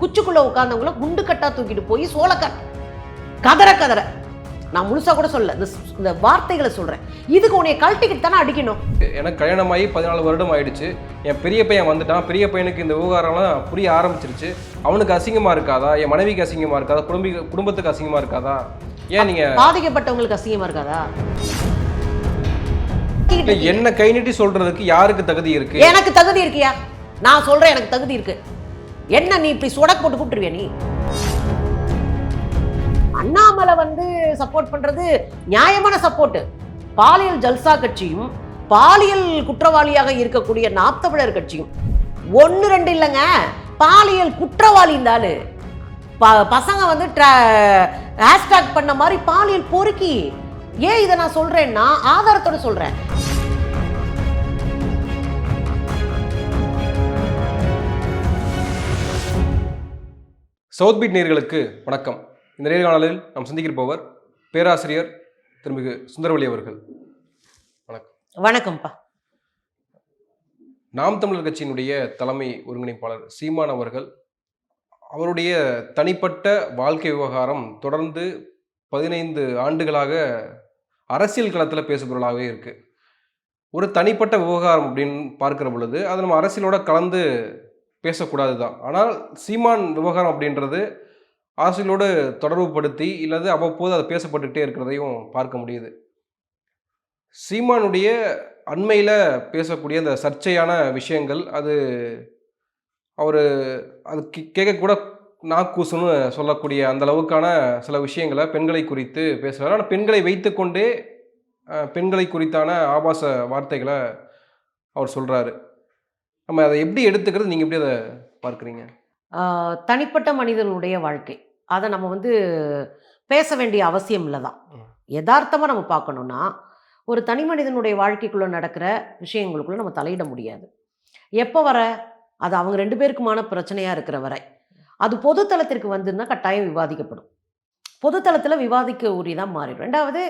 குச்சிக்குள்ள உட்கார்ந்தவங்கள குண்டு கட்டா தூக்கிட்டு போய் சோளக்காட் கதற கதற. நான் முழுசா கூட சொல்ல இந்த வார்த்தைகளை சொல்றேன். இதுக்கு உன்னைய கழட்டிக்கிட்டு தானே அடிக்கணும். எனக்கு கல்யாணமாகி பதினாலு வருடம் ஆயிடுச்சு. என் பெரிய பையன் வந்துட்டான். பெரிய பையனுக்கு இந்த விவகாரம்லாம் புரிய ஆரம்பிச்சிருச்சு. அவனுக்கு அசிங்கமா இருக்காதா? என் மனைவிக்கு அசிங்கமா இருக்காதா? குடும்ப குடும்பத்துக்கு அசிங்கமா இருக்காதா? ஏன் நீங்க பாதிக்கப்பட்டவங்களுக்கு அசிங்கமா இருக்காதா? என்ன கை நீட்டி சொல்றதுக்கு யாருக்கு தகுதி இருக்கு? எனக்கு தகுதி இருக்கியா? நான் சொல்றேன் எனக்கு தகுதி இருக்கு. என்ன நீ இப்படி சுட போட்டு கூப்பிட்டுருவியா நீ? அண்ணாமலை வந்து சப்போர்ட் பண்றது நியாயமான சப்போர்ட் பாலியல் ஜல்சா கட்சியும் பாலியல் குற்றவாளியாக இருக்கக்கூடிய நாப்தமிழர் கட்சியும். ஒன்று ரெண்டு இல்லைங்க பாலியல் குற்றவாளி இருந்தாலு ப பசங்க வந்து ஹேஷ்டாக் பண்ண மாதிரி பாலியல் பொறுக்கி. ஏன் இதை நான் சொல்றேன்னா ஆதாரத்தோட சொல்றேன். சவுத் பீட் நேர்களுக்கு வணக்கம். இந்த நேர்காணலில் நாம் சந்திக்கிருப்பவர் பேராசிரியர் திருமிகு சுந்தரவழி அவர்கள். வணக்கம். வணக்கம்ப்பா. நாம் தமிழர் கட்சியினுடைய தலைமை ஒருங்கிணைப்பாளர் சீமான் அவர்கள் அவருடைய தனிப்பட்ட வாழ்க்கை விவகாரம் தொடர்ந்து பதினைந்து ஆண்டுகளாக அரசியல் களத்தில் பேசுபொருளாகவே இருக்கு. ஒரு தனிப்பட்ட விவகாரம் அப்படின்னு பார்க்கிற பொழுது அது நம்ம அரசியலோட கலந்து பேசக்கூடாது தான் ஆனால் சீமான் விவகாரம் அப்படின்றது அரசியலோடு தொடர்புபடுத்தி இல்லது அவ்வப்போது அது பேசப்பட்டுக்கிட்டே இருக்கிறதையும் பார்க்க முடியுது. சீமானுடைய அண்மையில் பேசக்கூடிய அந்த சர்ச்சையான விஷயங்கள் அது அவர் அது கேட்கக்கூட நாக்கூசுன்னு சொல்லக்கூடிய அந்த அளவுக்கான சில விஷயங்களை பெண்களை குறித்து பேசுகிறார் ஆனால் பெண்களை வைத்துக்கொண்டே பெண்களை குறித்தான ஆபாச வார்த்தைகளை அவர் சொல்கிறாரு நம்ம அதை எப்படி எடுத்துக்கிறது நீங்கள் எப்படி அதை பார்க்குறீங்க? தனிப்பட்ட மனிதனுடைய வாழ்க்கை. அதை நம்ம வந்து பேச வேண்டிய அவசியம் இல்லை தான். யதார்த்தமாக நம்ம பார்க்கணுன்னா ஒரு தனி மனிதனுடைய வாழ்க்கைக்குள்ளே நடக்கிற விஷயங்களுக்குள்ள நம்ம தலையிட முடியாது. எப்போ வர? அது அவங்க ரெண்டு பேருக்குமான பிரச்சனையாக இருக்கிற வரை. அது பொதுத்தளத்திற்கு வந்துன்னா கட்டாயம் விவாதிக்கப்படும். பொதுத்தளத்தில் விவாதிக்க உரியதாக மாறிடும். ரெண்டாவது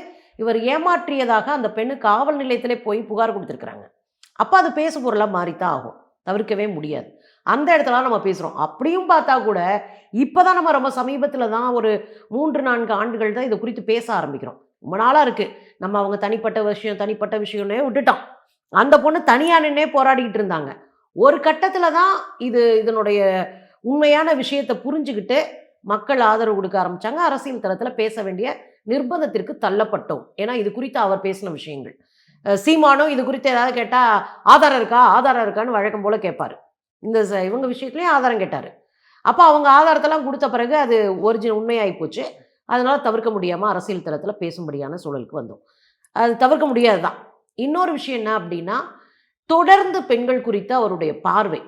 இவர் ஏமாற்றியதாக அந்த பெண்ணு காவல் நிலையத்திலே போய் புகார் கொடுத்துருக்குறாங்க. அப்போ அது பேசு பொருளாக மாறித்தான் ஆகும். தவிர்க்கவே முடியாது. அந்த இடத்துல நம்ம பேசுகிறோம் அப்படியும் பார்த்தா கூட இப்போ தான் நம்ம ரொம்ப சமீபத்தில் தான் ஒரு மூன்று நான்கு ஆண்டுகள் தான் இதை குறித்து பேச ஆரம்பிக்கிறோம். ரொம்ப நாளாக இருக்குது நம்ம அவங்க தனிப்பட்ட விஷயம் தனிப்பட்ட விஷயம்னே விட்டுட்டோம். அந்த பொண்ணு தனியாக நின்னே போராடிக்கிட்டு இருந்தாங்க. ஒரு கட்டத்தில் தான் இது இதனுடைய உண்மையான விஷயத்தை புரிஞ்சுக்கிட்டு மக்கள் ஆதரவு கொடுக்க ஆரம்பிச்சாங்க. அரசியல் தளத்தில் பேச வேண்டிய நிர்பந்தத்திற்கு தள்ளப்பட்டோம். ஏன்னா இது குறித்து அவர் பேசின விஷயங்கள். சீமானும் இது குறித்து ஏதாவது கேட்டால் ஆதாரம் இருக்கா? ஆதாரம் இருக்கான்னு வழக்கம் போல் கேட்பார். இந்த ச- இவங்க விஷயத்துலேயும் ஆதாரம் கேட்டார். அப்போ அவங்க ஆதாரத்தெல்லாம் கொடுத்த பிறகு அது ஒரிஜினல் உண்மையாகி போச்சு. அதனால் தவிர்க்க முடியாமல் அரசியல் தளத்தில் பேசும்படியான சூழலுக்கு வந்தோம். அது தவிர்க்க முடியாது தான் இன்னொரு விஷயம் என்ன அப்படின்னா தொடர்ந்து பெண்கள் குறித்த அவருடைய பார்வை.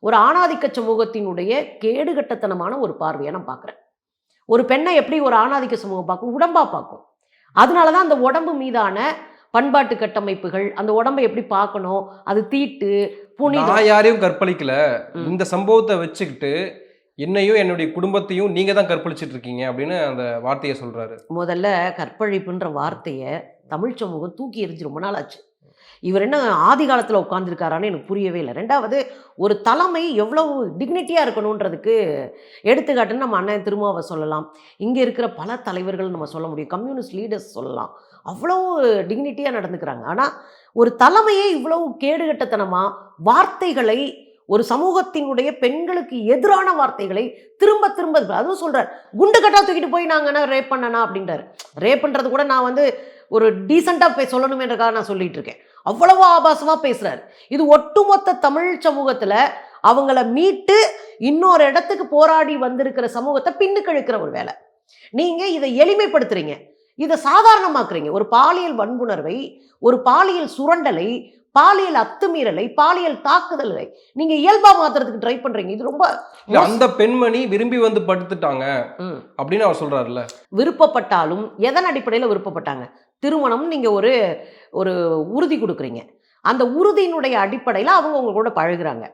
ஒரு ஆணாதிக்க சமூகத்தினுடைய கேடுகட்டத்தனமான ஒரு பார்வையை நான் பார்க்குறேன் ஒரு பெண்ணை எப்படி ஒரு ஆணாதிக்க சமூகம் பார்க்கும்? உடம்பாக பார்க்கும். அதனால தான் அந்த உடம்பு மீதான பண்பாட்டு கட்டமைப்புகள் அந்த உடம்பை எப்படி பார்க்கணும் அது தீட்டு புனிதம். நான் யாரையும் கற்பழிக்கல. இந்த சம்பவத்தை வச்சுக்கிட்டு என்னையும் என்னுடைய குடும்பத்தையும் நீங்க தான் கற்பழிச்சிட்டு இருக்கீங்க அப்படின்னு அந்த வார்த்தையை சொல்றாரு. முதல்ல கற்பழிப்புன்ற வார்த்தையை தமிழ் சமூகம் தூக்கி எறிஞ்சு ரொம்ப நாள் ஆச்சு. இவர் என்ன ஆதி காலத்தில் உட்காந்துருக்காரான்னு எனக்கு புரியவே இல்லை. ரெண்டாவது ஒரு தலைமை எவ்வளவு டிக்னிட்டியாக இருக்கணுன்றதுக்கு எடுத்துக்காட்டுன்னு நம்ம அண்ணன் திருமாவை சொல்லலாம். இங்கே இருக்கிற பல தலைவர்கள் நம்ம சொல்ல முடியும். கம்யூனிஸ்ட் லீடர்ஸ் சொல்லலாம். அவ்வளோ டிக்னிட்டியாக நடந்துக்கிறாங்க. ஆனால் ஒரு தலைமையே இவ்வளவு கேடுகட்டத்தனமாக வார்த்தைகளை ஒரு சமூகத்தினுடைய பெண்களுக்கு எதிரான வார்த்தைகளை திரும்ப திரும்ப அதுவும் சொல்கிறார் குண்டு கட்டா தூக்கிட்டு போய் நாங்கள் என்ன ரேப் பண்ணனா? அப்படின்றாரு. ரேப்ன்றது கூட நான் வந்து ஒரு டீசெண்டாக போய் சொல்லணுமேன்றக்காக நான் சொல்லிட்டு இருக்கேன். அவ்வளவு ஆபாசமாக பேசுகிறாரு இது ஒட்டுமொத்த தமிழ் சமூகத்தில் அவங்கள மீட்டு இன்னொரு இடத்துக்கு போராடி வந்திருக்கிற சமூகத்தை பின்னுக்கு இழுக்கிற ஒரு வேலை. நீங்கள் இதை எளிமைப்படுத்துறீங்க. இதை சாதாரணமாக்குறீங்க. ஒரு பாலியல் வன்புணர்வை ஒரு பாலியல் சுரண்டலை பாலியல் அத்துமீறலை பாலியல் தாக்குதலை நீங்க இயல்பா மாத்துறதுக்கு ட்ரை பண்றீங்க. இது ரொம்ப அந்த பெண்மணி விரும்பி வந்து படுத்துட்டாங்க. அப்படின்னு அவர் சொல்றாருல்ல. விருப்பப்பட்டாலும் எதன் அடிப்படையில் விருப்பப்பட்டாங்க? திருமணம் நீங்கள் ஒரு ஒரு உறுதி கொடுக்குறீங்க. அந்த உறுதியினுடைய அடிப்படையில் அவங்க உங்க கூட பழகுறாங்க.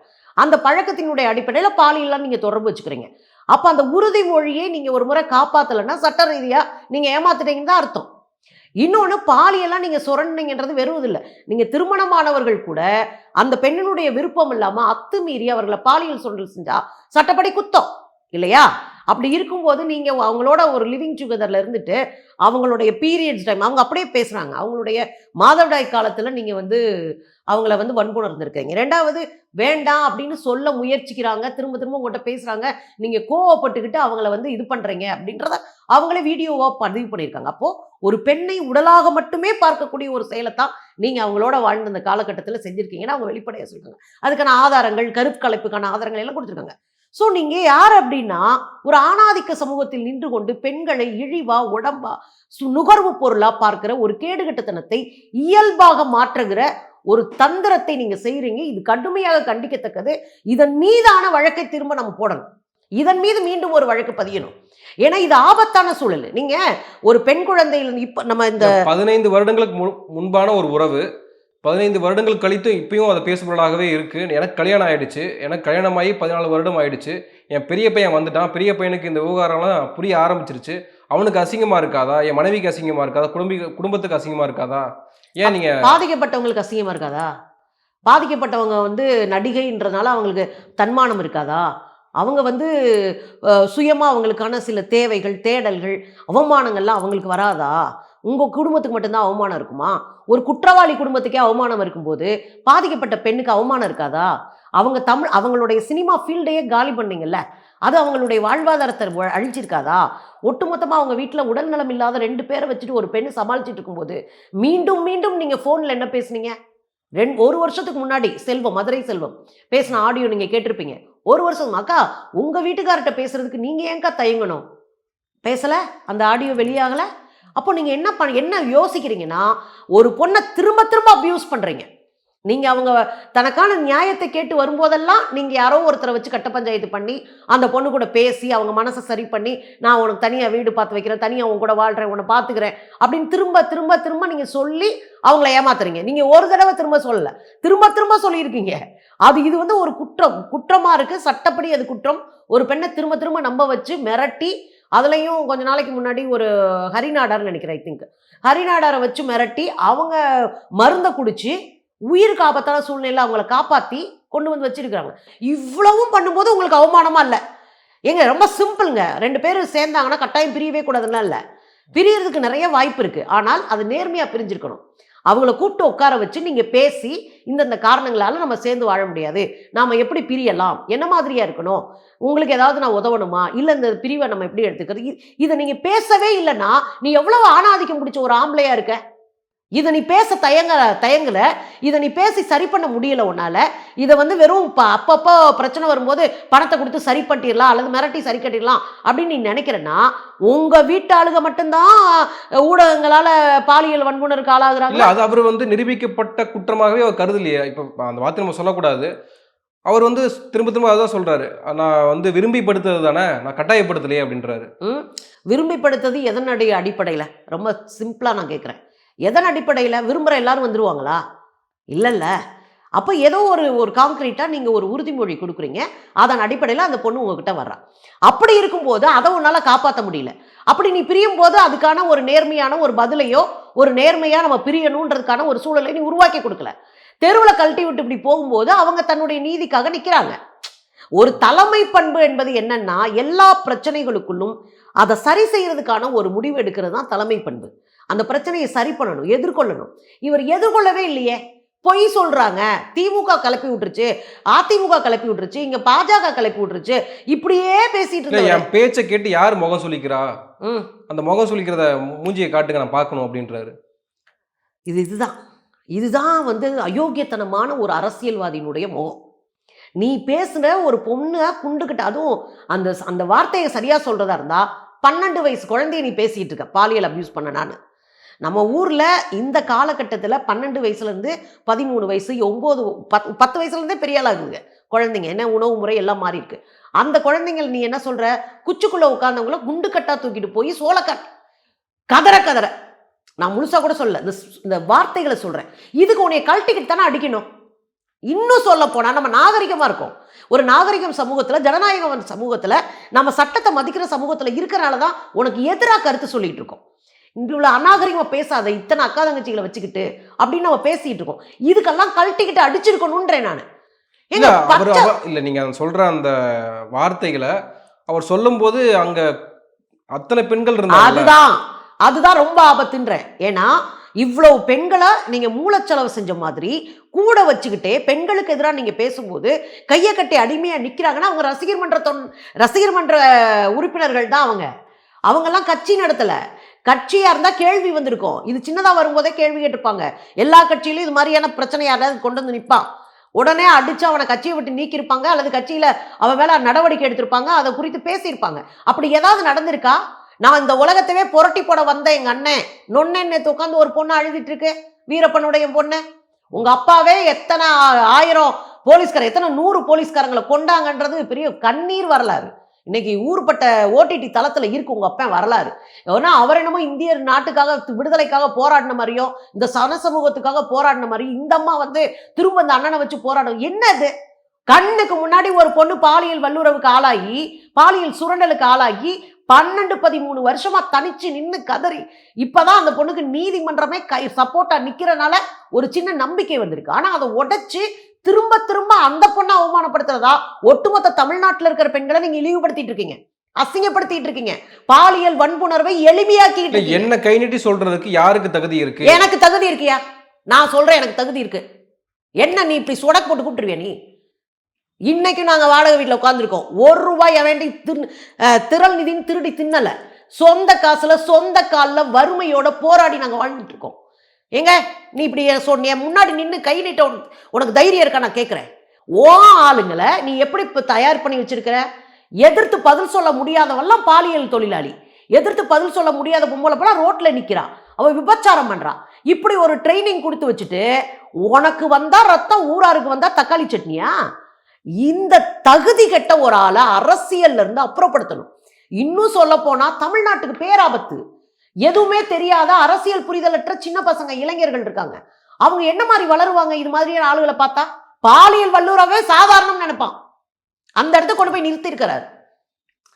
அந்த பழக்கத்தினுடைய அடிப்படையில் பாலியெல்லாம் நீங்கள் தொடர்பு வச்சுக்கிறீங்க. அப்போ அந்த உறுதி மொழியை நீங்கள் ஒரு முறை காப்பாற்றலைன்னா சட்ட ரீதியாக நீங்கள் ஏமாத்துட்டீங்கன்னு தான் அர்த்தம். இன்னொன்று பாலியெல்லாம் நீங்கள் சுரண்டிங்கன்றது வெறும் இல்லை நீங்கள் திருமணமானவர்கள் கூட அந்த பெண்ணினுடைய விருப்பம் இல்லாமல் அத்துமீறி அவர்களை பாலியல் சுரண்டல் செஞ்சா சட்டப்படி குத்தம் இல்லையா? அப்படி இருக்கும்போது நீங்கள் அவங்களோட ஒரு லிவிங் டுகெதரில் இருந்துட்டு அவங்களுடைய பீரியட்ஸ் டைம் அவங்க அப்படியே பேசுகிறாங்க அவங்களுடைய மாதவிடாய் காலத்தில் நீங்கள் வந்து அவங்கள வந்து வன்புணர்ந்துருக்கீங்க ரெண்டாவது வேண்டாம் அப்படின்னு சொல்ல முயற்சிக்கிறாங்க. திரும்ப திரும்ப உங்கள்கிட்ட பேசுகிறாங்க நீங்கள் கோவப்பட்டுக்கிட்டு அவங்கள வந்து இது பண்ணுறீங்க அப்படின்றத அவங்களே வீடியோவாக பதிவு பண்ணியிருக்காங்க. அப்போது ஒரு பெண்ணை உடலாக மட்டுமே பார்க்கக்கூடிய ஒரு செயலை தான் நீங்கள் அவங்களோட வாழ்ந்த அந்த காலகட்டத்தில் செஞ்சுருக்கீங்கன்னு அவங்க வெளிப்படையாக சொல்லிருக்காங்க அதுக்கான ஆதாரங்கள் கருப்பு கலைப்புக்கான ஆதாரங்கள் எல்லாம் கொடுத்துருக்காங்க. ஸோ நீங்க யார் அப்படின்னா ஒரு ஆணாதிக்க சமூகத்தில் நின்று கொண்டு பெண்களை இழிவா உடம்பா சு- நுகர்வு பொருளா பார்க்கிற ஒரு கேடுகட்டத்தனத்தை இயல்பாக மாற்றுகிற ஒரு தந்திரத்தை நீங்க செய்கிறீங்க இது கடுமையாக கண்டிக்கத்தக்கது. இதன் மீதான வழக்கை திரும்ப நம்ம போடணும். இதன் மீது மீண்டும் ஒரு வழக்கு பதியணும். ஏன்னா இது ஆபத்தான சூழல். நீங்க ஒரு பெண் குழந்தையில இப்ப நம்ம இந்த பதினைந்து வருடங்களுக்கு முன்- முன்பான ஒரு உறவு பதினைந்து வருடங்கள் கழித்து இப்பயும் அதை பேசுபொருளாகவே இருக்கு. எனக்கு கல்யாணம் ஆயிடுச்சு. எனக்கு கல்யாணமாகி பதினாலு வருடம் ஆயிடுச்சு. என் பெரிய பையன் வந்துட்டான். பெரிய பையனுக்கு இந்த விவகாரம்லாம் புரிய ஆரம்பிச்சிருச்சு. அவனுக்கு அசிங்கமா இருக்காதா? என் மனைவிக்கு அசிங்கமா இருக்காதா? குடும்ப குடும்பத்துக்கு அசிங்கமா இருக்காதா? ஏன் நீங்க பாதிக்கப்பட்டவங்களுக்கு அசிங்கமா இருக்காதா? பாதிக்கப்பட்டவங்க வந்து நடிகைன்றதுனால அவங்களுக்கு தன்மானம் இருக்காதா? அவங்க வந்து சுயமாக சுயமா அவங்களுக்கான சில தேவைகள் தேடல்கள் அவமானங்கள்லாம் அவங்களுக்கு வராதா? உங்கள் குடும்பத்துக்கு மட்டும்தான் அவமானம் இருக்குமா? ஒரு குற்றவாளி குடும்பத்துக்கே அவமானம் இருக்கும்போது பாதிக்கப்பட்ட பெண்ணுக்கு அவமானம் இருக்காதா? அவங்க தமிழ் அவங்களுடைய சினிமா ஃபீல்டையே காலி பண்ணீங்கல்ல. அது அவங்களுடைய வாழ்வாதாரத்தை அழிஞ்சிருக்காதா அழிச்சிருக்காதா? ஒட்டுமொத்தமாக அவங்க வீட்டில் உடல்நலம் இல்லாத ரெண்டு பேரை வச்சுட்டு ஒரு பெண்ணு சமாளிச்சிட்டு இருக்கும்போது மீண்டும் மீண்டும் நீங்கள் ஃபோனில் என்ன பேசுனீங்க? ரெண்டு ஒரு வருஷத்துக்கு முன்னாடி செல்வம் மதுரை செல்வம் பேசின ஆடியோ நீங்கள் கேட்டிருப்பீங்க. ஒரு வருஷம் அக்கா உங்கள் வீட்டுக்கார்ட்ட பேசுறதுக்கு நீங்கள் ஏன்க்கா தயங்கணும்? பேசலை? அந்த ஆடியோ வெளியாகலை? அப்போ நீங்கள் என்ன பண்ண என்ன யோசிக்கிறீங்கன்னா ஒரு பொண்ணை திரும்ப திரும்ப அப்யூஸ் பண்ணுறீங்க நீங்கள் அவங்க தனக்கான நியாயத்தை கேட்டு வரும்போதெல்லாம் நீங்கள் யாரோ ஒருத்தரை வச்சு கட்ட பஞ்சாயத்து பண்ணி அந்த பொண்ணு கூட பேசி அவங்க மனசை சரி பண்ணி நான் உனக்கு தனியாக வீடு பார்த்து வைக்கிறேன் தனியாக உன் கூட வாழ்கிறேன் உன்னை பார்த்துக்கிறேன் அப்படின்னு திரும்ப திரும்ப திரும்ப நீங்கள் சொல்லி அவங்கள ஏமாத்துறீங்க. நீங்கள் ஒரு தடவை திரும்ப சொல்லலை. திரும்ப திரும்ப சொல்லியிருக்கீங்க. அது இது வந்து ஒரு குற்றம். குற்றமாக இருக்குது சட்டப்படி அது குற்றம். ஒரு பெண்ணை திரும்ப திரும்ப நம்ப வச்சு மிரட்டி அதுலேயும் கொஞ்ச நாளைக்கு முன்னாடி ஒரு ஹரிநாடார்னு நினைக்கிறேன் ஐ திங்க் ஹரிநாடாரை வச்சு மிரட்டி அவங்க மருந்தை குடிச்சு உயிருக்கு ஆபத்தான சூழ்நிலையில் அவங்கள காப்பாற்றி கொண்டு வந்து வச்சிருக்கிறாங்க. இவ்வளவும் பண்ணும்போது உங்களுக்கு அவமானமா இல்லை. ஏங்க ரொம்ப சிம்பிளுங்க. ரெண்டு பேரும் சேர்ந்தாங்கன்னா கட்டாயம் பிரியவே கூடாதுன்னா இல்லை. பிரியறதுக்கு நிறைய வாய்ப்பு இருக்கு. ஆனால் அது நேர்மையாக பிரிஞ்சிருக்கணும். அவங்கள கூப்பிட்டு உட்கார வச்சு நீங்கள் பேசி இந்தந்த காரணங்களால் நம்ம சேர்ந்து வாழ முடியாது. நாம் எப்படி பிரியலாம்? என்ன மாதிரியாக இருக்கணும்? உங்களுக்கு ஏதாவது நான் உதவணுமா? இல்லை இந்த பிரிவை நம்ம எப்படி எடுத்துக்கிறது? இதை நீங்கள் பேசவே இல்லைன்னா நீ எவ்வளவு ஆணாதிக்கம் பிடிச்ச ஒரு ஆம்பளையாக இருக்க? இதை நீ பேச தயங்க தயங்கல. இதை நீ பேசி சரி பண்ண முடியல உன்னால. இதை வந்து வெறும் அப்பப்போ பிரச்சனை வரும்போது பணத்தை கொடுத்து சரி பண்ணிடலாம் அல்லது மிரட்டி சரி கட்டிடலாம் அப்படின்னு நீ நினைக்கிறேன்னா உங்க வீட்டாளுக மட்டும்தான் ஊடகங்களால பாலியல் வன்புணருக்கு ஆளாகுறாங்க. அது அவர் வந்து நிரூபிக்கப்பட்ட குற்றமாகவே அவர் கருதலையே. இப்ப அந்த வார்த்தை நம்ம சொல்லக்கூடாது. அவர் வந்து திரும்ப திரும்ப அதான் சொல்றாரு. நான் வந்து விரும்பிப்படுத்துறது தானே நான் கட்டாயப்படுத்தலையே அப்படின்றாரு. ம். விரும்பிப்படுத்தது எதனுடைய அடிப்படையில்? ரொம்ப சிம்பிளாக நான் கேட்குறேன் எதன் அடிப்படையில் விரும்புகிற எல்லாரும் வந்துடுவாங்களா இல்லைல்ல. அப்போ ஏதோ ஒரு ஒரு காங்கிரீட்டாக நீங்கள் ஒரு உறுதிமொழி கொடுக்குறீங்க. அதன் அடிப்படையில் அந்த பொண்ணு உங்ககிட்ட வர்றான் அப்படி இருக்கும்போது அதை உன்னால் காப்பாற்ற முடியல. அப்படி நீ பிரியும் போது அதுக்கான ஒரு நேர்மையான ஒரு பதிலையோ ஒரு நேர்மையாக நம்ம பிரியணுன்றதுக்கான ஒரு சூழலை நீ உருவாக்கி கொடுக்கல. தெருவில் கழட்டி விட்டு இப்படி போகும்போது அவங்க தன்னுடைய நீதிக்காக நிற்கிறாங்க ஒரு தலைமை பண்பு என்பது என்னன்னா எல்லா பிரச்சனைகளுக்குள்ளும் அதை சரி செய்யறதுக்கான ஒரு முடிவு எடுக்கிறது தான் தலைமை பண்பு. அந்த பிரச்சனையை சரி பண்ணணும் எதிர்கொள்ளணும். இவர் எதிர்கொள்ளவே இல்லையே. பொய் சொல்றாங்க. திமுக கிளப்பி விட்டுருச்சு அதிமுக கிளப்பி விட்டுருச்சு இங்க பாஜக கிளப்பி விட்டுருச்சு. இப்படியே பேசிட்டு இருந்தவர். என் பேச்சை கேட்டு யார் முகம் சொல்லிக்கிறா ம். அந்த முகம் சொல்லிக்கிறத மூஞ்சியை காட்டுங்க நான் பார்க்கணும் அப்படின்றாரு. இது இதுதான். இதுதான் வந்து அயோக்கியத்தனமான ஒரு அரசியல்வாதியினுடைய முகம். நீ பேசுன ஒரு பொண்ணு குண்டுக்கிட்ட அதுவும் அந்த அந்த வார்த்தையை சரியா சொல்றதா இருந்தா பன்னெண்டு வயசு குழந்தைய நீ பேசிட்டு இருக்க பாலியல் அபியூஸ் பண்ண நான். நம்ம ஊரில் இந்த காலகட்டத்தில் பன்னெண்டு வயசுலேருந்து பதிமூணு வயசு ஒம்பது பத் பத்து வயசுலேருந்தே பெரிய ஆளாகுங்க குழந்தைங்க என்ன உணவு முறை எல்லாம் மாறி இருக்கு. அந்த குழந்தைங்கள் நீ என்ன சொல்கிற குச்சுக்குள்ளே உட்காந்தவங்கள குண்டு கட்டாக தூக்கிட்டு போய் சோளக்கட் கதற கதற. நான் முழுசாக கூட சொல்ல இந்த ஸ்- இந்த வார்த்தைகளை சொல்கிறேன் இதுக்கு உன்னைய கழட்டிக்கிட்டு தானே அடிக்கணும்? இன்னும் சொல்ல போனால் நம்ம நாகரிகமாக இருக்கோம். ஒரு நாகரிகம் சமூகத்தில் ஜனநாயக சமூகத்தில் நம்ம சட்டத்தை மதிக்கிற சமூகத்தில் இருக்கிறனால தான் உனக்கு எதிராக கருத்து சொல்லிகிட்டு இருக்கோம். இவ்வளோ அநாகரிகமா பேசாத இத்தனை அக்கா தங்கச்சிகளை வச்சுக்கிட்டு அப்படின்னு நம்ம பேசிட்டு இருக்கோம். இதுக்கெல்லாம் கழட்டிக்கிட்டு அடிச்சிருக்கணுன்றேன் நான். இல்ல ஏங்க அவர் பச்சை அவ- இல்ல நீங்க அந்த சொல்ற அந்த வார்த்தைகளை அவர் சொல்லும்போது அங்க அத்தனை பெண்கள் இருந்தாங்க அதுதான். அதுதான் ரொம்ப ஆபத்துன்றேன். ஏன்னா இவ்வளவு பெண்களை நீங்க மூலச்செலவு செஞ்ச மாதிரி கூட வச்சுக்கிட்டே பெண்களுக்கு எதிராக நீங்க பேசும்போது கையை கட்டி அடிமையா நிக்கிறாங்கன்னா அவங்க ரசிகர் மன்ற தொன் ரசிகர் மன்ற உறுப்பினர்கள் தான் அவங்க. அவங்கெல்லாம் கட்சி நடத்தல. கட்சியாக இருந்தால் கேள்வி வந்திருக்கும். இது சின்னதாக வரும்போதே கேள்வி கேட்டிருப்பாங்க. எல்லா கட்சியிலும் இது மாதிரியான பிரச்சனை யாராவது கொண்டு வந்து நிற்பான் உடனே அடித்து அவனை கட்சியை விட்டு நீக்கியிருப்பாங்க. அல்லது கட்சியில் அவன் வேலை நடவடிக்கை எடுத்திருப்பாங்க. அதை குறித்து பேசியிருப்பாங்க. அப்படி ஏதாவது நடந்திருக்கா? நான் இந்த உலகத்தவே புரட்டி போட வந்த எங்கள் அண்ணன். நொண்ணன் நேத்து உட்காந்து ஒரு பொண்ணு அழுதுட்டு இருக்கு. வீரப்பனுடைய பொண்ணு. உங்கள் அப்பாவே எத்தனை ஆயிரம் போலீஸ்கார எத்தனை நூறு போலீஸ்காரங்களை கொண்டாங்கன்றது பெரிய கண்ணீர் வரலாறு. இன்னைக்கு ஊர்பட்ட ஓடிடி தளத்தில் இருக்கு உங்கள் அப்பன் வரலாறு. ஏன்னா அவர் என்னமோ இந்திய நாட்டுக்காக விடுதலைக்காக போராடின மாதிரியும் இந்த சன சமூகத்துக்காக போராடின மாதிரியும் இந்த அம்மா வந்து திரும்ப அந்த அண்ணனை வச்சு போராடும். என்னது? கண்ணுக்கு முன்னாடி ஒரு பொண்ணு பாலியல் வல்லுறவுக்கு ஆளாகி பாலியல் சுரண்டலுக்கு ஆளாகி பன்னெண்டு பதிமூணு வருஷமா தனிச்சு நின்று கதறி இப்பதான் அந்த பொண்ணுக்கு நீதிமன்றமே கை சப்போர்ட்டா நிக்கிறனால ஒரு சின்ன நம்பிக்கை வந்திருக்கு. ஆனா அதை உடைச்சு திரும்ப திரும்ப அந்த பொண்ணை அவமானப்படுத்துறதா? ஒட்டுமொத்த தமிழ்நாட்டுல இருக்கிற பெண்களை நீங்க இழிவுபடுத்திட்டு இருக்கீங்க. அசிங்கப்படுத்திட்டு இருக்கீங்க. பாலியல் வன்புணர்வை எளிமையாக்கிட்டு. என்ன கை நீட்டி சொல்றதுக்கு யாருக்கு தகுதி இருக்கு? எனக்கு தகுதி இருக்கியா? நான் சொல்றேன் எனக்கு தகுதி இருக்கு. என்ன நீ இப்படி சுடக் போட்டு கூப்பிட்டுருவியா நீ? இன்னைக்கும் நாங்க வாடகை வீட்டில் உட்காந்துருக்கோம் ஒரு ரூபாய் வேண்டி திரு திரள் நிதின்னு திருடி தின்னல. சொந்த காசுல சொந்த காலில் வறுமையோட போராடி நாங்க வாழ்ந்துட்டு இருக்கோம். ஏங்க நீ இப்படி சொன்னிய முன்னாடி நின்று கை நீட்ட உனக்கு- உனக்கு தைரியம் இருக்கா? நான் கேட்குறேன் ஓ ஆளுங்களை நீ எப்படி இப்போ தயார் பண்ணி வச்சிருக்கிற? எதிர்த்து பதில் சொல்ல முடியாதவெல்லாம் பாலியல் தொழிலாளி. எதிர்த்து பதில் சொல்ல முடியாத பொம்பளை போல ரோட்டில் நிற்கிறான் அவள் விபச்சாரம் பண்ணுறான் இப்படி ஒரு ட்ரைனிங் கொடுத்து வச்சுட்டு உனக்கு வந்தால் ரத்தம் ஊராருக்கு வந்தால் தக்காளி சட்னியா? இந்த தகுதி கெட்ட ஒரு ஆளை அரசியல்லேருந்து அப்புறப்படுத்தணும். இன்னும் சொல்ல தமிழ்நாட்டுக்கு பேராபத்து. எதுவுமே தெரியாத அரசியல் புரிதலற்ற சின்ன பசங்க இளைஞர்கள் இருக்காங்க. அவங்க என்ன மாதிரி வளருவாங்க? இது மாதிரியான ஆளுகளை பார்த்தா பாலியல் வல்லுறவே சாதாரணம் நினைப்பான். அந்த இடத்துக்கு கொண்டு போய் நிறுத்தி இருக்கிறார்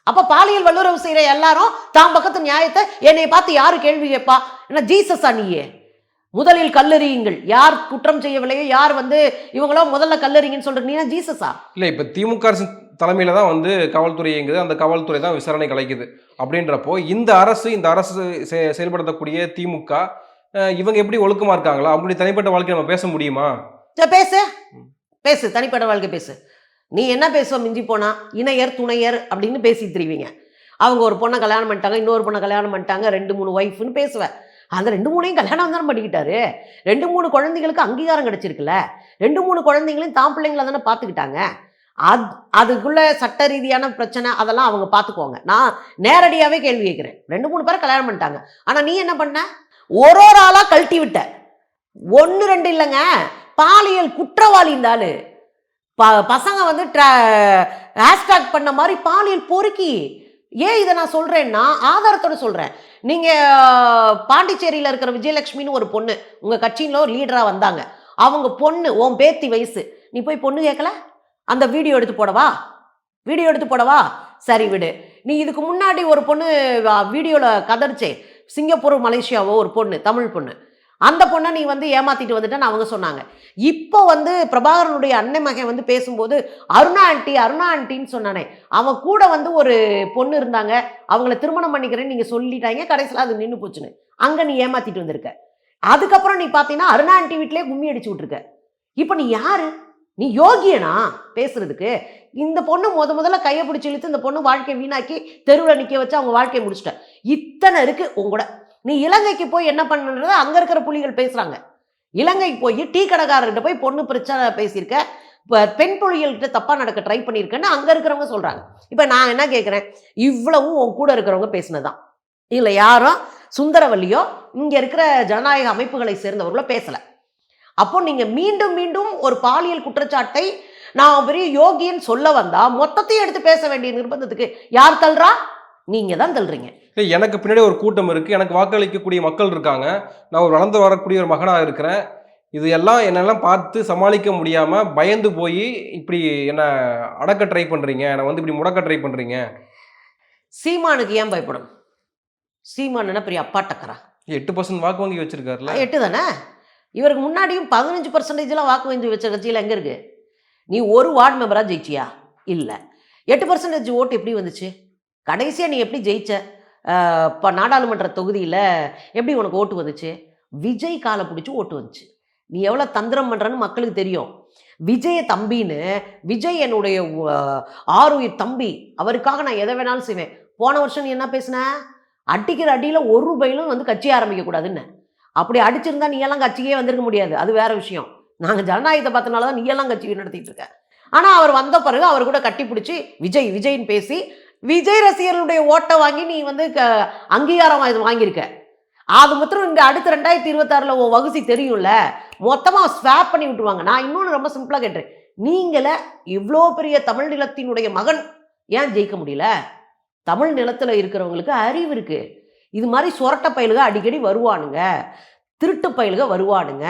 அப்ப பாலியல் வல்லுறவு செய்யற எல்லாரும் தான் பக்கத்து நியாயத்தை என்னை பார்த்து யாரு கேள்வி கேட்பா? என்ன ஜீசஸ் நீயே? முதலில் கல்லறியுங்கள். யார் குற்றம் செய்யவில்லையோ யார் வந்து இவங்களோ முதல்ல கல்லறிங்கன்னு சொல்ற ஜீசஸா? இல்ல இப்ப திமுக அரசு தலைமையில தான் வந்து காவல்துறை இயங்குது. அந்த காவல்துறை தான் விசாரணை கலைக்குது. அப்படின்றப்போ இந்த அரசு இந்த அரசு செ- செயல்படுத்தக்கூடிய திமுக இவங்க எப்படி ஒழுக்கமா இருக்காங்களா? அவங்களுடைய தனிப்பட்ட வாழ்க்கை நம்ம பேச முடியுமா? பேசு. பேசு. தனிப்பட்ட வாழ்க்கை பேசு. நீ என்ன பேசுவ? மிஞ்சி போனா இணையர் துணையர் அப்படின்னு பேசிட்டு திரிவீங்க அவங்க ஒரு பொண்ணை கல்யாணம் பண்ணிட்டாங்க இன்னொரு பொண்ணை கல்யாணம் பண்ணிட்டாங்க ரெண்டு மூணு ஒய்ஃப்னு பேசுவ. அந்த ரெண்டு மூணையும் கல்யாணம் தானே பண்ணிக்கிட்டாரு? ரெண்டு மூணு குழந்தைங்களுக்கு அங்கீகாரம் கிடைச்சிருக்குல்ல? ரெண்டு மூணு குழந்தைங்களையும் தான் பிள்ளைங்கள தானே பார்த்துக்கிட்டாங்க அது அதுக்குள்ள சட்ட ரீதியான பிரச்சனை அதெல்லாம் அவங்க பார்த்துக்குவாங்க நான் நேரடியாகவே கேள்வி கேட்குறேன். ரெண்டு மூணு பேரை கல்யாணம் பண்ணிட்டாங்க. ஆனால் நீ என்ன பண்ண? ஒரு ஒரு ஆளாக கழட்டி விட்ட. ஒன்று ரெண்டு இல்லைங்க. பாலியல் குற்றவாளி இருந்தாலு ப பசங்க வந்து ஹேஷ்டாக் பண்ண மாதிரி பாலியல் பொறுக்கி. ஏன் இதை நான் சொல்கிறேன்னா ஆதாரத்தோட சொல்கிறேன் நீங்கள் பாண்டிச்சேரியில் இருக்கிற விஜயலட்சுமின்னு ஒரு பொண்ணு உங்கள் கட்சியில ஒரு லீடராக வந்தாங்க. அவங்க பொண்ணு உன் பேத்தி வயசு. நீ போய் பொண்ணு கேட்கல? அந்த வீடியோ எடுத்து போடவா? வீடியோ எடுத்து போடவா? சரி விடு. நீ இதுக்கு முன்னாடி ஒரு பொண்ணு வீடியோவில் கதறிச்சே. சிங்கப்பூர் மலேசியாவோ ஒரு பொண்ணு தமிழ் பொண்ணு. அந்த பொண்ணை நீ வந்து ஏமாத்திட்டு வந்துட்டேன்னு அவங்க சொன்னாங்க. இப்போ வந்து பிரபாகரனுடைய அண்ணன் மகன் வந்து பேசும்போது அருணா ஆண்டி அருணா ஆண்டின்னு சொன்னானே. அவன் கூட வந்து ஒரு பொண்ணு இருந்தாங்க. அவங்கள திருமணம் பண்ணிக்கிறேன்னு நீங்க சொல்லிட்டாங்க. கடைசியில் அது நின்று போச்சுன்னு. அங்கே நீ ஏமாத்திட்டு வந்திருக்க. அதுக்கப்புறம் நீ பார்த்தீங்கன்னா அருணா ஆண்டி வீட்டிலே கும்மி அடிச்சு விட்ருக்க இப்போ நீ யாரு? நீ யோகியனா? பேசுறதுக்கு. இந்த பொண்ணு முத முதல்ல கையை பிடிச்சி இழுத்து இந்த பொண்ணு வாழ்க்கையை வீணாக்கி தெருவில் நிற்க வச்சு அவங்க வாழ்க்கையை முடிச்சிட்ட. இத்தனை இருக்கு உங்கூட நீ இலங்கைக்கு போய் என்ன பண்ணுன்றது அங்க இருக்கிற புலிகள் பேசுறாங்க. இலங்கைக்கு போய் டீ கடைக்காரர்கிட்ட போய் பொண்ணு பிரச்சனை பேசியிருக்க. இப்போ பெண் புலிகள்கிட்ட தப்பா நடக்க ட்ரை பண்ணியிருக்கேன்னு அங்க இருக்கிறவங்க சொல்றாங்க. இப்போ நான் என்ன கேட்குறேன் இவ்வளவும் உன் கூட இருக்கிறவங்க பேசினதான் இல்லை யாரும் சுந்தரவல்லியோ இங்க இருக்கிற ஜனநாயக அமைப்புகளை சேர்ந்தவர்களோ பேசலை. அப்போ நீங்க மீண்டும் மீண்டும் ஒரு பாலியல் குற்றச்சாட்டை நான் பெரிய யோகின்னு சொல்ல வந்தா மொத்தத்தையும் எடுத்து பேச வேண்டிய நிர்பந்தத்துக்கு யார் தள்ளுறா? நீங்க தான் தள்ளுறீங்க. எனக்கு பின்னாடி ஒரு கூட்டம் இருக்கு. எனக்கு வாக்களிக்கக்கூடிய மக்கள் இருக்காங்க. நான் ஒரு வளர்ந்து வரக்கூடிய ஒரு மகனா இருக்கிறேன். இது எல்லாம் என்னெல்லாம் பார்த்து சமாளிக்க முடியாம பயந்து போய் இப்படி என்ன அடக்க ட்ரை பண்றீங்க. என்னை வந்து இப்படி முடக்க ட்ரை பண்றீங்க. சீமானுக்கு ஏன் பயப்படும்? சீமான் என்ன பெரிய அப்பா டக்கரா எட்டு பர்சன்ட் வாக்கு வங்கி வச்சிருக்காருல்ல. எட்டு தானே? இவருக்கு முன்னாடியும் பதினஞ்சு பர்சன்டேஜ்லாம் வாக்கு வங்கி வச்ச கட்சியில் எங்கே இருக்கு? நீ ஒரு வார்டு மெம்பராக ஜெயிச்சியா? இல்லை. எட்டு பர்சன்டேஜ் ஓட்டு எப்படி வந்துச்சு? கடைசியாக நீ எப்படி ஜெயிச்ச? இப்போ நாடாளுமன்ற தொகுதியில் எப்படி உனக்கு ஓட்டு வந்துச்சு? விஜய் காலை பிடிச்சி ஓட்டு வந்துச்சு. நீ எவ்வளோ தந்திரம் பண்ணுறன்னு மக்களுக்கு தெரியும். விஜய தம்பின்னு விஜய் என்னுடைய ஆறுயிர் தம்பி. அவருக்காக நான் எதை வேணாலும் செய்வேன். போன வருஷம் நீ என்ன பேசுன? அடிக்கிற அடியில் ஒரு ரூபாயிலும் வந்து கட்சி ஆரம்பிக்கக்கூடாதுன்னு. அப்படி அடிச்சிருந்தா நீ எல்லாம் கட்சிக்கே வந்திருக்க முடியாது. அது வேற விஷயம். நாங்கள் ஜனநாயகத்தை பார்த்தனால தான் நீ எல்லாம் கட்சி நடத்திட்டு இருக்க ஆனால் அவர் வந்த பிறகு அவர் கூட கட்டி பிடிச்சி விஜய் விஜய்னு பேசி விஜய் ரசிகர்களுடைய ஓட்டை வாங்கி நீ வந்து க அங்கீகாரம் இது வாங்கியிருக்க. அது மாத்திரம் இங்கே அடுத்த ரெண்டாயிரத்தி இருபத்தாறில் உன் வகுசி தெரியும்ல. மொத்தமாக ஸ்வாப் பண்ணி விட்டுருவாங்க. நான் இன்னொன்று ரொம்ப சிம்பிளாக கேட்டேன் நீங்களே இவ்வளோ பெரிய தமிழ் நிலத்தினுடைய மகன் ஏன் ஜெயிக்க முடியல? தமிழ் நிலத்தில் இருக்கிறவங்களுக்கு அறிவு இருக்குது இது மாதிரி சொரட்ட பயலுக அடிக்கடி வருவானுங்க. திருட்டு பயலுக வருவானுங்க.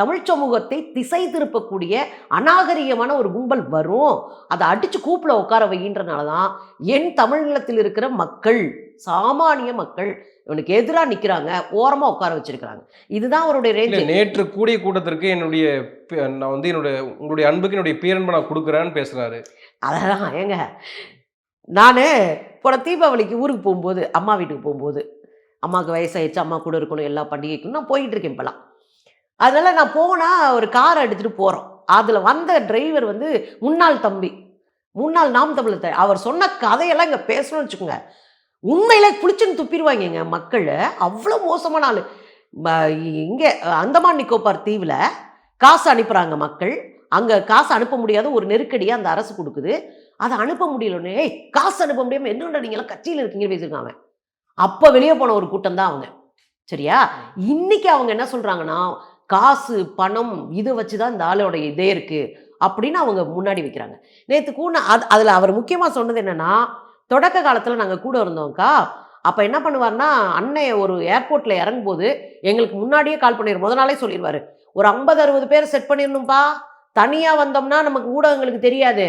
தமிழ் சமூகத்தை திசை திருப்பக்கூடிய அநாகரிகமான ஒரு கும்பல் வரும். அதை அடிச்சு கூப்பில் உட்கார வைகின்றனால தான் என் தமிழ் நிலத்தில் இருக்கிற மக்கள் சாமானிய மக்கள் இவனுக்கு எதிராக நிற்கிறாங்க ஓரமாக உட்கார வச்சிருக்கிறாங்க. இதுதான் அவருடைய ரேஞ்சு நேற்று கூடிய கூட்டத்திற்கு என்னுடைய நான் வந்து என்னுடைய உங்களுடைய அன்புக்கு என்னுடைய பேரன்பை நான் கொடுக்குறேன்னு பேசுறாரு. அதெல்லாம் ஏங்க நான் போன தீபாவளிக்கு ஊருக்கு போகும்போது அம்மா வீட்டுக்கு போகும்போது அம்மாவுக்கு வயசாகிடுச்சு அம்மா கூட இருக்கணும் எல்லா பண்டிகைக்கும் நான் போயிட்டுருக்கேன் இப்போலாம் அதனால் நான் போனால் ஒரு காரை எடுத்துகிட்டு போகிறோம் அதில் வந்த டிரைவர் வந்து முன்னாள் தம்பி. முன்னாள் நாம் தமிழர் த- அவர் சொன்ன கதையெல்லாம் இங்கே பேசணும்னு வச்சுக்கோங்க. உண்மையிலே குளிச்சுன்னு துப்பிடுவாங்கங்க மக்கள். அவ்வளோ மோசமான ஆள். இங்கே அந்தமான் நிக்கோபார் தீவில் காசு அனுப்புகிறாங்க மக்கள். அங்கே காசு அனுப்ப முடியாத ஒரு நெருக்கடியாக அந்த அரசு கொடுக்குது. அதை அனுப்ப முடியலன்னு ஏய் காசு அனுப்ப முடியாமல் என்னடா நீங்களாம் கட்சியில் இருக்கீங்க பேசியிருக்காங்க. அப்போ வெளியே போன ஒரு கூட்டம் தான் அவங்க. சரியா? இன்னைக்கு அவங்க என்ன சொல்கிறாங்கன்னா காசு பணம் இதை வச்சு தான் இந்த ஆளோட இதே இருக்குது அப்படின்னு அவங்க முன்னாடி வைக்கிறாங்க. நேற்று கூட அது அதில் அவர் முக்கியமாக சொன்னது என்னென்னா தொடக்க காலத்தில் நாங்கள் கூட இருந்தோம்க்கா. அப்போ என்ன பண்ணுவார்னா அன்னை ஒரு ஏர்போர்ட்டில் இறங்கும்போது எங்களுக்கு முன்னாடியே கால் பண்ணிடு முத நாளே சொல்லிடுவார் ஒரு ஐம்பது அறுபது பேர் செட் பண்ணிடணும்ப்பா தனியாக வந்தோம்னா நமக்கு ஊடகங்களுக்கு தெரியாது.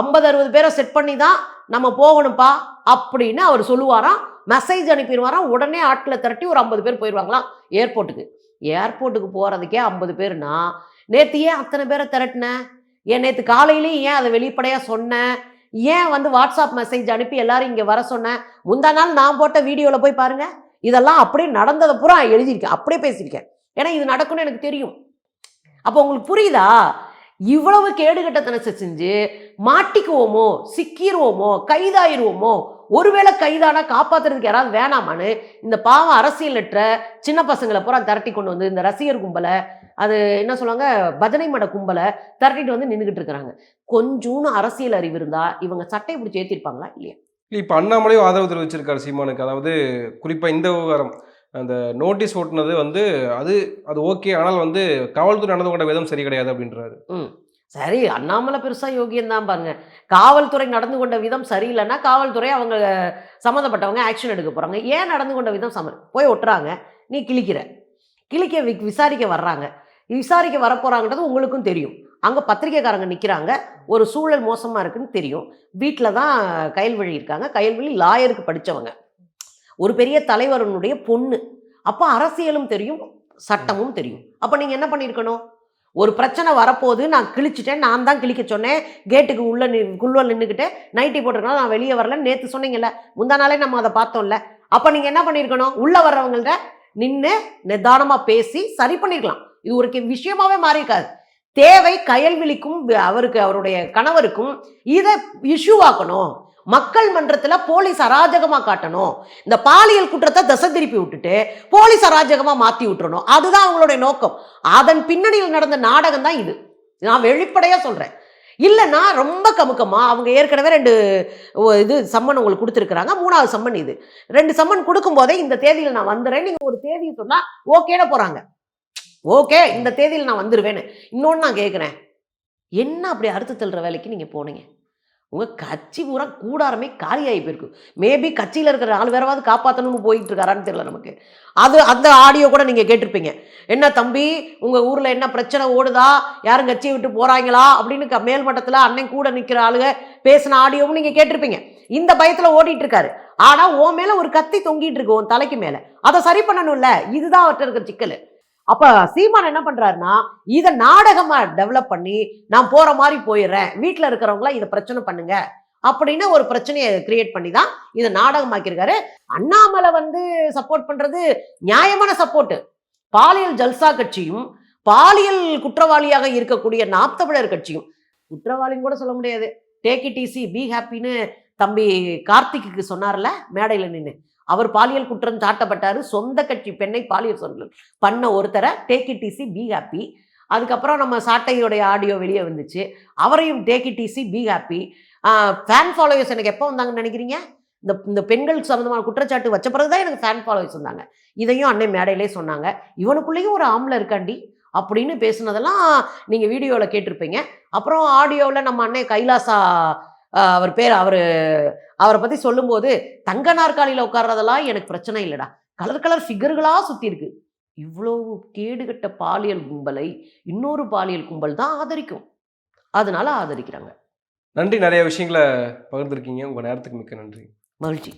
ஐம்பது அறுபது பேரை செட் பண்ணி தான் நம்ம போகணும்ப்பா அப்படின்னு அவர் சொல்லுவாராம். மெசேஜ் அனுப்பிடுவாராம். உடனே ஆட்களை திரட்டி ஒரு ஐம்பது பேர் போயிடுவாங்களாம் ஏர்போர்ட்டுக்கு. ஏர்போர்ட்டுக்கு போகிறதுக்கே ஐம்பது பேர்னா நேற்று ஏன் அத்தனை பேரை திரட்டினேன் ஏன் நேற்று காலையிலேயும் ஏன் அதை வெளிப்படையாக சொன்னேன் ஏன் வந்து வாட்ஸ்அப் மெசேஜ் அனுப்பி எல்லாரும் இங்கே வர சொன்னேன் முந்தா நாள் நான் போட்ட வீடியோவில் போய் பாருங்கள் இதெல்லாம் அப்படியே நடந்ததை பூரா எழுதியிருக்கேன். அப்படியே பேசியிருக்கேன். ஏன்னா இது நடக்கும்னு எனக்கு தெரியும். அப்போ உங்களுக்கு புரியுதா? இவ்வளவு கேடுகட்டத்தனத்தை செஞ்சு மாட்டிக்குவோமோ சிக்கிடுவோமோ கைதாயிருவோமோ ஒருவேளை கைதானா காப்பாத்துறதுக்கு யாராவது வேணாமான்னு இந்த பாவம் அரசியலற்ற சின்ன பசங்களை பூரா திரட்டி கொண்டு வந்து இந்த ரசிகர் கும்பலை அது என்ன சொல்லுவாங்க பஜனை மட கும்பலை திரட்டிட்டு வந்து நின்றுக்கிட்டு இருக்கிறாங்க. கொஞ்சோன்னு அரசியல் அறிவு இருந்தா இவங்க சட்டை பிடிச்சி ஏற்றிருப்பாங்களா இல்லையா? இப்போ அண்ணாமலையும் ஆதரவு தெரிவிச்சிருக்காரு சீமானுக்கு. அதாவது குறிப்பா இந்த விவகாரம் அந்த நோட்டீஸ் ஓட்டுனது வந்து அது அது ஓகே ஆனால் வந்து காவல்துறை நடந்து கொண்ட விதம் சரி கிடையாது அப்படின்றாரு. சரி அண்ணாமலை பெருசா யோகியம் தான் பாருங்க. காவல்துறை நடந்து கொண்ட விதம் சரியில்லைன்னா காவல்துறை அவங்க சம்மந்தப்பட்டவங்க ஆக்ஷன் எடுக்க போறாங்க. ஏன் நடந்து கொண்ட விதம் சம போய் ஒட்டுறாங்க. நீ கிழிக்கிற. கிழிக்க வி- விசாரிக்க வர்றாங்க. விசாரிக்க வரப்போறாங்கன்றது உங்களுக்கும் தெரியும். அங்கே பத்திரிக்கைக்காரங்க நிற்கிறாங்க ஒரு சூழல் மோசமாக இருக்குன்னு தெரியும். வீட்டில் தான் கயல்வழி இருக்காங்க. கயல்வழி லாயருக்கு படித்தவங்க ஒரு பெரிய தலைவரனுடைய பொண்ணு. அப்போ அரசியலும் தெரியும் சட்டமும் தெரியும். அப்போ நீங்கள் என்ன பண்ணியிருக்கணும் ஒரு பிரச்சனை வரப்போது நான் கிழிச்சிட்டேன் நான் தான் கிழிக்க சொன்னேன் கேட்டுக்கு உள்ள குள்ள நின்றுக்கிட்டு நைட்டி போட்டிருக்கணும் நான் வெளியே வரல நேற்று சொன்னீங்கல்ல முந்தா நாளே நம்ம அதை பார்த்தோம்ல. அப்போ நீங்கள் என்ன பண்ணியிருக்கணும் உள்ளே வர்றவங்கள்ட்ட நின்று நிதானமாக பேசி சரி பண்ணிருக்கலாம். இது ஒரு விஷயமாவே மாறியிருக்காது. தேவை கயல்விழிக்கும் அவருக்கு அவருடைய கணவருக்கும் இதை இஷ்யூ ஆக்கணும். மக்கள் மன்றத்தில் போலீஸ் அராஜகமாக காட்டணும். இந்த பாலியல் குற்றத்தை தசை திருப்பி விட்டுட்டு போலீஸ் அராஜகமாக மாற்றி விட்டுறணும். அதுதான் அவங்களுடைய நோக்கம். அதன் பின்னணியில் நடந்த நாடகம் தான் இது. நான் வெளிப்படையாக சொல்கிறேன் இல்லைன்னா ரொம்ப கமுக்கமாக அவங்க ஏற்கனவே ரெண்டு இது சம்மன் உங்களுக்கு கொடுத்துருக்குறாங்க. மூணாவது சம்மன் இது. ரெண்டு சம்மன் கொடுக்கும்போதே இந்த தேதியில் நான் வந்துடுறேன் நீங்கள் ஒரு தேதியை சொன்னால் ஓகேன்னு போகிறாங்க ஓகே இந்த தேதியில் நான் வந்துடுவேன்னு இன்னொன்று நான் கேட்குறேன் என்ன அப்படி அறுத்து தள்ளுற வேலைக்கு நீங்கள் போனீங்க? உங்கள் கட்சி பூரா கூடாரமே காலியாகி போயிருக்கு. மேபி கட்சியில் இருக்கிற நாலு பேராவது காப்பாற்றணும்னு போயிட்டு இருக்காரான்னு தெரியல நமக்கு. அது அந்த ஆடியோ கூட நீங்கள் கேட்டிருப்பீங்க. என்ன தம்பி உங்கள் ஊரில் என்ன பிரச்சனை ஓடுதா? யாரும் கட்சியை விட்டு போகிறாங்களா அப்படின்னு க- மேல்மட்டத்தில் அண்ணன் கூட நிற்கிற ஆளுங்க பேசின ஆடியோவும் நீங்கள் கேட்டிருப்பீங்க. இந்த பயத்தில் ஓடிட்டு இருக்காரு ஆனால் உன் மேலே ஒரு கத்தி தொங்கிட்டு இருக்கு உன் தலைக்கு மேலே. அதை சரி பண்ணணும்ல. இதுதான் அவர்கிட்ட இருக்கிற சிக்கல். அப்ப சீமான் என்ன பண்றாருன்னா இதை நாடகமா டெவலப் பண்ணி நான் போற மாதிரி போயிடுறேன். வீட்டில் இருக்கிறவங்களாம் இதை பிரச்சனை பண்ணுங்க. அப்படின்னு ஒரு பிரச்சனையை கிரியேட் பண்ணி தான் இதை நாடகமாக்கியிருக்காரு. அண்ணாமலை வந்து சப்போர்ட் பண்றது நியாயமான சப்போர்ட்டு பாலியல் ஜல்சா கட்சியும் பாலியல் குற்றவாளியாக இருக்கக்கூடிய நாப்தமிழர் கட்சியும். குற்றவாளின்னு கூட சொல்ல முடியாது. டேக் இட் ஈஸி பி ஹாப்பின்னு தம்பி கார்த்திக்கு சொன்னார்ல மேடையில் நின்று அவர் பாலியல் குற்றம் சாட்டப்பட்டார். சொந்த கட்சி பெண்ணை பாலியல் சொல் பண்ண ஒருத்தரை take it easy be happy அதுக்கப்புறம் நம்ம சாட்டையுடைய ஆடியோ வெளியே வந்துச்சு. அவரையும் take it easy be happy fan followers எனக்கு எப்போ வந்தாங்கன்னு நினைக்கிறீங்க? இந்த இந்த பெண்களுக்கு சம்மந்தமான குற்றச்சாட்டு வச்ச பிறகு தான் எனக்கு ஃபேன் ஃபாலோவர்ஸ் வந்தாங்க. இதையும் அன்னை மேடையிலே சொன்னாங்க. இவனுக்குள்ளேயும் ஒரு ஆம்பளை இருக்காண்டி அப்படின்னு பேசுனதெல்லாம் நீங்கள் வீடியோவில் கேட்டிருப்பீங்க. அப்புறம் ஆடியோவில் நம்ம அண்ணன் கைலாசா அவர் பேர் அவர் அவரை பற்றி சொல்லும்போது தங்க நாற்காலியில் உட்கார்றதெல்லாம் எனக்கு பிரச்சனை இல்லைடா. கலர் கலர் ஃபிகர்களாக சுற்றி இருக்கு. இவ்வளோ கேடுகட்ட பாலியல் கும்பலை இன்னொரு பாலியல் கும்பல் தான் ஆதரிக்கும். அதனால ஆதரிக்கிறாங்க. நன்றி. நிறைய விஷயங்களை பகிர்ந்துருக்கீங்க. உங்கள் நேரத்துக்கு மிக்க நன்றி. மகிழ்ச்சி.